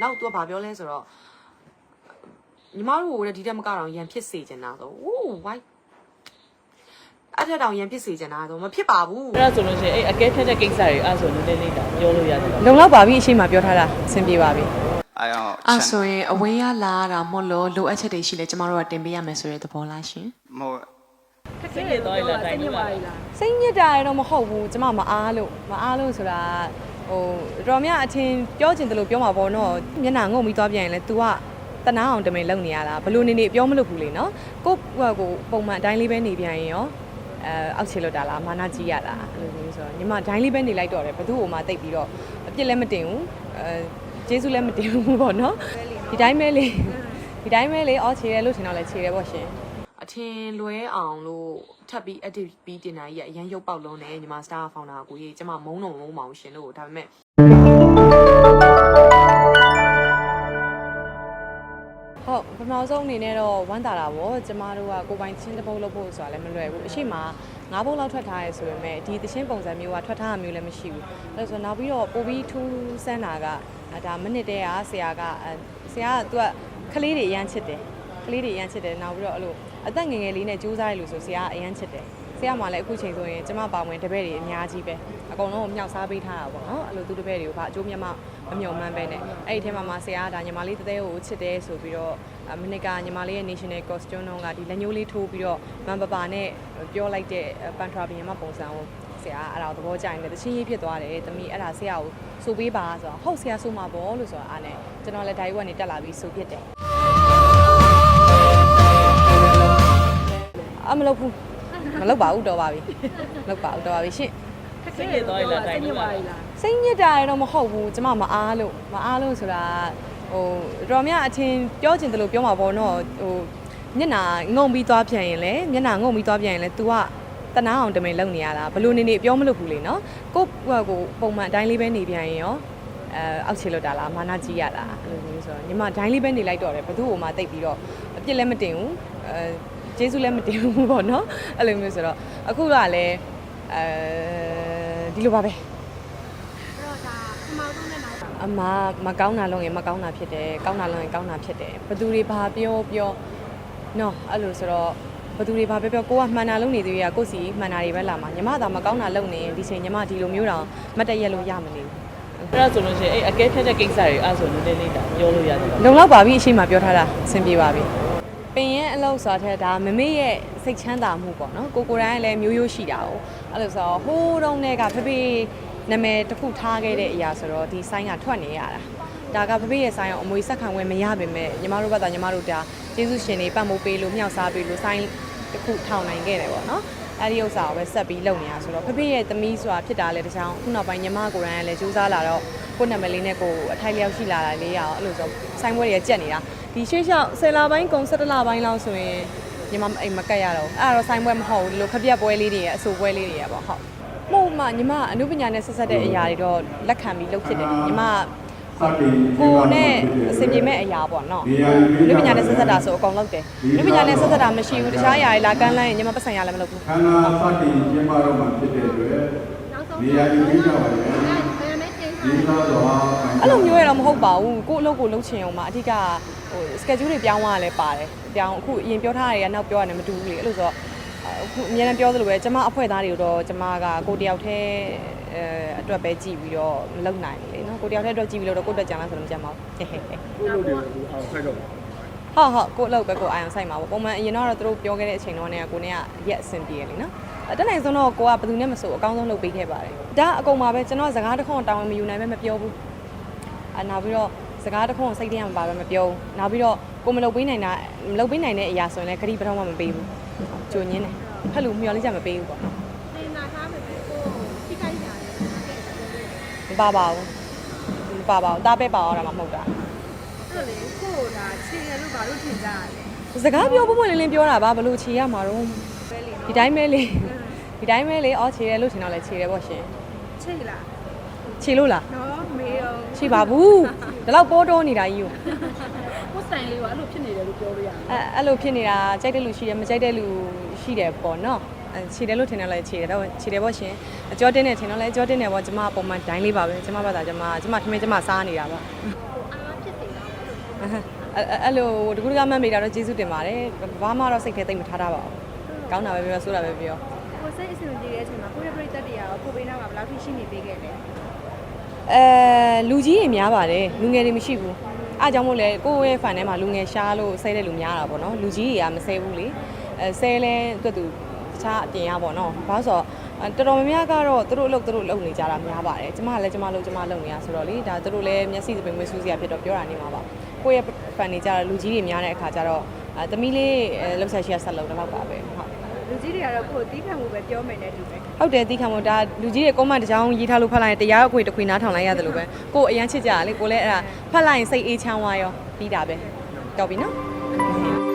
လောက်သူကဘာပြောလဲဆိုတော့ညီမတို့ကိုလည်းဒီတက်မကတော့ရန်ဖြစ်စေချင်တာဆိုဝူးဝိုင်းအဲ့ဒါတောင်ရန်ဖြစ်စေချင်တာဆိုမဖြစ်ပါဘူးအဲ့ဒါဆိုလို့ရှိရင်အဲ့အကဲဖြတ်တဲ့ကိစ္စတွေအဲ့ဒါဆိုနည်းနည်းလေးတောင်ပြောလို့ရတယ်ပေါ့လုံလောက်ပါပြီအရှိမပြောထားတာအဆင်ပြေပါပြီ I don't အဲ့ဆိုရင်အဝေးရလာတာမဟုတ်လို့လိုအပ်ချက်တွေရှိလဲကျမတို့ကတင်ပေးရမယ်ဆိုတဲ့သဘောလားရှင် more စိတ်ရသွားရလားတိုင်လို့လားစိတ်ညစ်တာရတော့မဟုတ်ဘူးကျမမအားလို့မအားလို့ဆိုတာ ဟိုတော်မြအထင်ပြောချင်တယ်လို့ပြောမှာပေါ့နော်မျက်နှာငုံပြီးသွားပြန်ရင်လဲ तू ကတနာအောင်တမင်လုံနေရတာဘလို့နေနေပြောမလို့ဘူးလေနော်ကိုဟိုကိုပုံမှန်အတိုင်းလေးပဲနေပြန်ရင်ရောအဲအောက်ချေလို့တာလားမာနကြီးရလားအဲ့လိုမျိုးဆိုတော့ညီမဒိုင်းလေးပဲနေလိုက်တော့တယ်ဘသူ့ဟိုမှာတိတ်ပြီးတော့အပြစ်လည်းမတင်ဘူးအဲကျေးဇူးလည်းမတင်ဘူးပေါ့နော်ဒီတိုင်းပဲလေဒီတိုင်းပဲလေအော်ချေတယ်လို့ထင်တော့လဲချေတယ်ပေါ့ရှင်အ ထင်လွဲအောင်လို့ထပ်ပြီး edit ပြီးတင်တာကြီးကအရန်ရုပ်ပေါက်လုံးနဲ့ညီမ star founder ကိုကြီးကျမမုန်းတော့မုန်းပါဘူးရှင်လို့ဒါပေမဲ့ဟုတ်ပထမဆုံးအနေနဲ့တော့ဝမ်းသာတာပေါ့ကျမတို့ကကိုယ်ပိုင်ချင်းတစ်ပုတ်လုပ်ဖို့ဆိုတာလည်းမလွယ်ဘူးအရှိမငါးပုတ်လောက်ထွက်ထားရဲဆိုပေမဲ့ဒီသချင်းပုံစံမျိုးကထွက်ထားတာမျိုးလည်းမရှိဘူးအဲဆိုနောက်ပြီးတော့ပိုပြီးထူးဆန်းတာကအဲဒါမိနစ်တည်းကဆရာကအဲဆရာကသူကကလေးတွေအရန်ချစ်တယ် ကလေးတွေအရန်ချစ်တယ်နောက်ပြီးတော့အဲ့လိုအသက်ငယ်ငယ်လေးနဲ့ကြိုးစားရလို့ဆိုဆရာကအရန်ချစ်တယ်ဆရာမှလည်းအခုချိန်ဆိုရင်ကျမပါဝင်တပည့်တွေအများကြီးပဲအကုန်လုံးကိုမြောက်စားပေးထားတာပေါ့နော်အဲ့လိုသူတပည့်တွေကိုဘာအကျိုးမြတ်မမမျှော်မှန်းပဲနဲ့အဲ့ဒီထဲမှာမှဆရာကဒါညီမလေးတသေးကိုချစ်တယ်ဆိုပြီးတော့အမနစ်ကညီမလေးရဲ့ national costume တော့ကဒီလက်ညှိုးလေးထိုးပြီးတော့မန်ပပါနဲ့ပြောလိုက်တဲ့ပန်ထရာဘီယံမပုံစံကိုဆရာအဲ့ဒါကိုသဘောကျရင်လည်းတချင်းရေးဖြစ်သွားတယ်တမီးအဲ့ဒါဆရာကိုဆိုပေးပါဆိုတော့ဟုတ်ဆရာဆိုမှာပေါ့လို့ဆိုတာအားနဲ့ကျွန်တော်လည်းဒါကြီးကနေတက်လာပြီးဆိုဖြစ်တယ် လုပ်ဘူးမလုပ်ပါဘူးတော့ပါပြီမလုပ်ပါဘူးတော့ပါပြီရှင့်စိတ်ရသွားရလားတိုင်လို့လားစိတ်ညစ်တာရတော့မဟုတ်ဘူးကျမမအားလို့မအားလို့ဆိုတာဟိုတော်မြအထင်ပြောချင်တယ်လို့ပြောမှာပေါ့နော်ဟိုမျက်နှာငုံပြီးသွားပြန်ရင်လေမျက်နှာငုံပြီးသွားပြန်ရင်လေ तू ကတနာအောင်တမင်လုံနေရတာဘလို့နေနေပြောမလို့ဘူးလေနော်ကိုဟိုကိုပုံမှန်အတိုင်းလေးပဲနေပြန်ရင်ရောအဲအောက်ချေလို့တာလားမာနကြီးရလားအဲ့လိုမျိုးဆိုတော့ညီမဒိုင်းလေးပဲနေလိုက်တော့တယ်ဘသူ့ဟိုမှာတိတ်ပြီးတော့အပြစ်လည်းမတင်ဘူးအဲ ကျေးဇူးလည်းမတင်ဘူးပေါ့နော်အဲ့လိုမျိုးဆိုတော့အခုကလည်းအဲဒီလိုပါပဲအမမကောင်းတာလုံးရင်မကောင်းတာဖြစ်တယ်ကောင်းတာလုံးရင်ကောင်းတာဖြစ်တယ်ဘသူတွေဘာပြောပြောနော်အဲ့လိုဆိုတော့ဘသူတွေဘာပြောပြောကိုကမှန်တာလုံးနေသေးရကိုစီမှန်တာတွေပဲလာမှာညီမသာမကောင်းတာလုံးနေရင်ဒီချိန်ညီမဒီလိုမျိုးတောင်မတ်တရက်လို့ရမနေဘူးအဲ့ဒါဆိုလို့ရှိရင်အဲ့အကဲဖြတ်တဲ့ကိစ္စတွေအဲ့ဒါဆိုနည်းနည်းလေးတောင်ပြောလို့ရတယ်ပေါ့လုံလောက်ပါပြီအရှိမပြောထားတာအဆင်ပြေပါပြီပင်ရဲ့အ လုပ်ဆိုတာတဲ့ဒါမမေရဲ့စိတ်ချမ်းသာမှုပေါ့နော်ကိုကိုတိုင်းကလည်းမျိုးရိုးရှိတာ哦အဲ့လိုဆိုတော့ဟိုးတုန်းကကဖေဖေနာမည်တစ်ခုထားခဲ့တဲ့အရာဆိုတော့ဒီဆိုင်ကထွက်နေရတာဒါကဖေဖေရဲ့ဆိုင်အောင်အမွေဆက်ခံဝင်မရပါပဲညီမတို့ဘက်ကညီမတို့ဒါကျေးဇူးရှင်တွေပတ်မိုးပေးလို့မြောက်စားပေးလို့ဆိုင်တစ်ခုထောင်နိုင်ခဲ့တယ်ပေါ့နော်အဲ့ဒီဥစ္စာကိုပဲဆက်ပြီးလုပ်နေရဆိုတော့ဖေဖေရဲ့သမီးဆိုတာဖြစ်တာလဲတခြားခုနောက်ပိုင်းညီမကိုယ်တိုင်ကလည်းကြိုးစားလာတော့ကိုယ့်နာမည်လေးနဲ့ကိုယ်အထိုက်လျောက်ရှိလာတာလေးရအောင်အဲ့လိုဆိုဆိုင်ဘွဲတွေကကြက်နေတာ ဒီရှေ့လျှောက်10လပိုင်းကုန်17လပိုင်းလောက်ဆိုရင်ညီမအိမ်မကတ်ရတော့ဘူးအဲ့ဒါတော့ဆိုင်ဘွဲမဟုတ်ဘူးဒီလိုခက်ပြက်ပွဲလေးတွေရဲ့အဆိုပွဲလေးတွေရဲ့ပေါ့ဟုတ်မှုမှညီမအနုပညာနဲ့ဆက်ဆက်တဲ့အရာတွေတော့လက်ခံပြီးလုပ်ဖြစ်တယ်ညီမကိုနဲ့အစီအပြေမဲ့အရာပေါ့နော်အနုပညာနဲ့ဆက်ဆက်တာဆိုအကောင်လုပ်တယ်အနုပညာနဲ့ဆက်ဆက်တာမရှိဘူးတခြားအရာတွေလာကမ်းလှမ်းရင်ညီမပတ်ဆိုင်ရလည်းမလုပ်ဘူးခန္ဓာစတင်ကျင်းပတော့မှဖြစ်တဲ့အတွက်နေရာယူပြီးကြပါလေဒီသောတော် အဲ့လိုမျိုးရတော့မဟုတ်ပါဘူးကို့အလုပ်ကိုလုပ်ချင်အောင်မှာအဓိကဟို schedule တွေပြောင်းသွားရလဲပါတယ်ပြောင်းအခုအရင်ပြောထားတာတွေကနောက်ပြောရတယ်မတူဘူးလေအဲ့လိုဆိုတော့အခုအများနဲ့ပြောသလိုပဲကျမအဖွဲ့သားတွေကိုတော့ကျမကကိုတယောက်တည်းအဲအတွက်ပဲကြည့်ပြီးတော့မလုပ်နိုင်ဘူးလေနော်ကိုတယောက်တည်းအတွက်ကြည့်ပြီးတော့ကိုတက်ကြံလားဆိုတော့မကြံပါဘူးဟဲ့ဟဲ့ဟဲ့ကိုလိုတွေအောင်ဆိုင်တော့ ဟုတ်ဟုတ်ကိုအလုပ်ပဲကိုအာရုံစိုက်မှာပေါ့ပုံမှန်အရင်တော့သူတို့ပြောခဲ့တဲ့အချိန်တော့ねကိုနေကရက်အဆင်ပြေရလေနော်အတက်နိုင်ဆုံးတော့ကိုကဘယ်သူနဲ့မဆိုအကောင်းဆုံးလုပ်ပေးခဲ့ပါတယ်ဒါအကုန်ပါပဲကျွန်တော်စကားတစ်ခွန်းတောင်းမယူနိုင်ပဲမပြောဘူးအနောက်ပြီးတော့စကားတစ်ခွန်းစိတ်ထဲမှာပါပဲမပြောဘူးနောက်ပြီးတော့ကိုမလုပ်ပေးနိုင်တာမလုပ်ပေးနိုင်တဲ့အရာဆိုရင်လည်းခရီးပထောင်မှမပေးဘူးကြိုညင်းတယ်ဖက်လို့မျောလေးချက်မပေးဘူးပေါ့မပါပါဘူးမပါပါဘူးတားပဲပါတော့မှမဟုတ်တာ အဲ့လေကို့ဒါခြေရလို့ဘာလို့ထင်ကြရလဲစကားပြောပွင့်ပွင့်လင်းလင်းပြောတာပါဘလို့ခြေရမှာတော့ဒီတိုင်းပဲလေဒီတိုင်းပဲလေအော်ခြေရလို့ထင်တော့လဲခြေရပေါ့ရှင်ခြေလားခြေလို့လားနော်မေးအောင်ခြေပါဘူးဒီလောက်ပေါ်တိုးနေတာကြီးကိုကိုယ်တိုင်လေးကအဲ့လိုဖြစ်နေတယ်လို့ပြောလို့ရတယ်အဲအဲ့လိုဖြစ်နေတာကြိုက်တဲ့လူရှိတယ်မကြိုက်တဲ့လူရှိတယ်ပေါ့နော်အဲခြေတယ်လို့ထင်တယ်လဲခြေတယ်တော့ခြေတယ်ပေါ့ရှင်အကျော်တင်းနေထင်တော့လဲအကျော်တင်းနေပေါ့ကျမပုံမှန်ဒိုင်းလေးပါပဲကျမဘာသာကျမကျမထမင်းကျမစားနေတာပါအာဖြစ် အဲ့အဲ့လိုတကူတကမှတ်မိတာတော့ကျေးဇူးတင်ပါတယ်ဘာမှတော့စိတ်ထဲသိမ့်မထားတာပါဘူးကောင်းတာပဲပြောဆိုတာပဲပြောကိုစိတ်အဆင်မပြေတဲ့အချိန်မှာကိုရဲ့ပြိတ္တတရားကိုကိုပေးနာမှာဘယ်လောက်ထိရှိနေပေးခဲ့လဲအဲလူကြီးတွေများပါတယ်လူငယ်တွေမရှိဘူးအားကြောင့်မို့လဲကိုယ့်ရဲ့ fan ထဲမှာလူငယ်ရှားလို့ဆဲတဲ့လူများတာပေါ့နော်လူကြီးတွေကမဆဲဘူးလေအဲဆဲလဲတွတ်သူ တခြားအပြင်ရပေါ့နော်ဘာလို့ဆိုတော့အဲတော်တော်များများကတော့သူတို့အလုပ်သူတို့လုပ်နေကြတာများပါတယ်ကျမကလည်းကျမလုပ်ကျမလုပ်နေတာဆိုတော့လေဒါသူတို့လည်းမျက်စိစပင်မွေးစူးစရာဖြစ်တော့ပြောတာနေမှာပါကိုယ့်ရဲ့ fan တွေကြတော့လူကြီးတွေများတဲ့အခါကျတော့အဲသမီးလေးအဲလှုပ်ဆက်ရှိရဆက်လုပ်တော့ပါပဲဟုတ်လူကြီးတွေကတော့ကိုယ်တီးခံမှုပဲပြောမယ်နဲ့တူပဲဟုတ်တယ်တီးခံမို့ဒါလူကြီးတွေ comment တစ်ကြောင်းရေးထားလို့ဖတ်လိုက်ရင်တရားအခွေတစ်ခွေနားထောင်လိုက်ရတယ်လို့ပဲကိုယ်အရန်ချစ်ကြတာလေကိုယ်လည်းအဲ့ဒါဖတ်လိုက်ရင်စိတ်အေးချမ်းသွားရောပြီးတာပဲတော်ပြီနော်